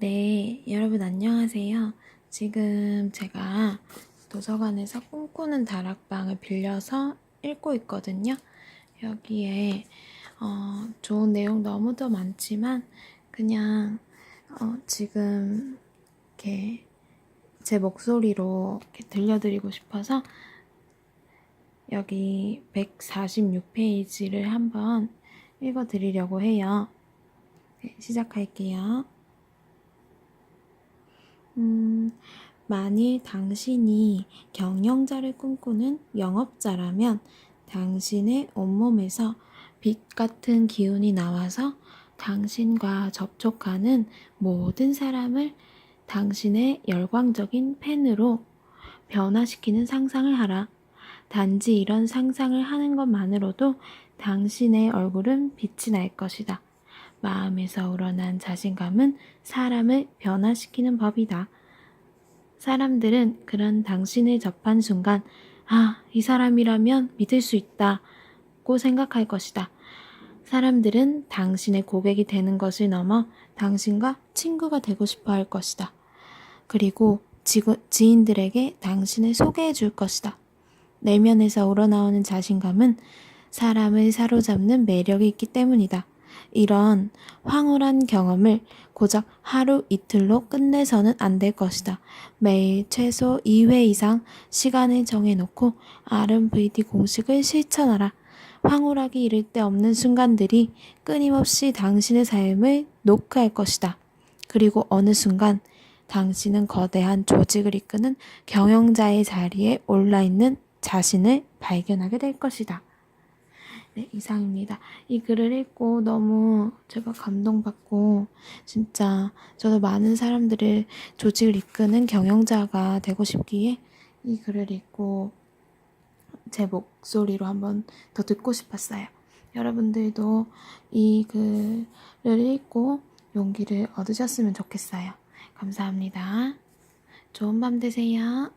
네, 여러분 안녕하세요. 지금 제가 도서관에서 꿈꾸는 다락방을 빌려서 읽고 있거든요. 여기에 어, 좋은 내용 너무도 많지만 그냥 어, 지금 이렇게 제 목소리로 이렇게 들려드리고 싶어서 여기 146페이지를 한번 읽어드리려고 해요. 네, 시작할게요. 음, 만일 당신이 경영자를 꿈꾸는 영업자라면 당신의 온몸에서 빛 같은 기운이 나와서 당신과 접촉하는 모든 사람을 당신의 열광적인 팬으로 변화시키는 상상을 하라. 단지 이런 상상을 하는 것만으로도 당신의 얼굴은 빛이 날 것이다. 마음에서 우러난 자신감은 사람을 변화시키는 법이다. 사람들은 그런 당신을 접한 순간, 아, 이 사람이라면 믿을 수 있다. 고 생각할 것이다. 사람들은 당신의 고객이 되는 것을 넘어 당신과 친구가 되고 싶어 할 것이다. 그리고 지구, 지인들에게 당신을 소개해 줄 것이다. 내면에서 우러나오는 자신감은 사람을 사로잡는 매력이 있기 때문이다. 이런 황홀한 경험을 고작 하루 이틀로 끝내서는 안 될 것이다. 매일 최소 2회 이상 시간을 정해놓고 RMVD 공식을 실천하라. 황홀하기 이를 데 없는 순간들이 끊임없이 당신의 삶을 노크할 것이다. 그리고 어느 순간 당신은 거대한 조직을 이끄는 경영자의 자리에 올라 있는 자신을 발견하게 될 것이다. 네, 이상입니다. 이 글을 읽고 너무 제가 감동받고 진짜 저도 많은 사람들을 조직을 이끄는 경영자가 되고 싶기에 이 글을 읽고 제 목소리로 한번 더 듣고 싶었어요. 여러분들도 이 글을 읽고 용기를 얻으셨으면 좋겠어요. 감사합니다. 좋은 밤 되세요.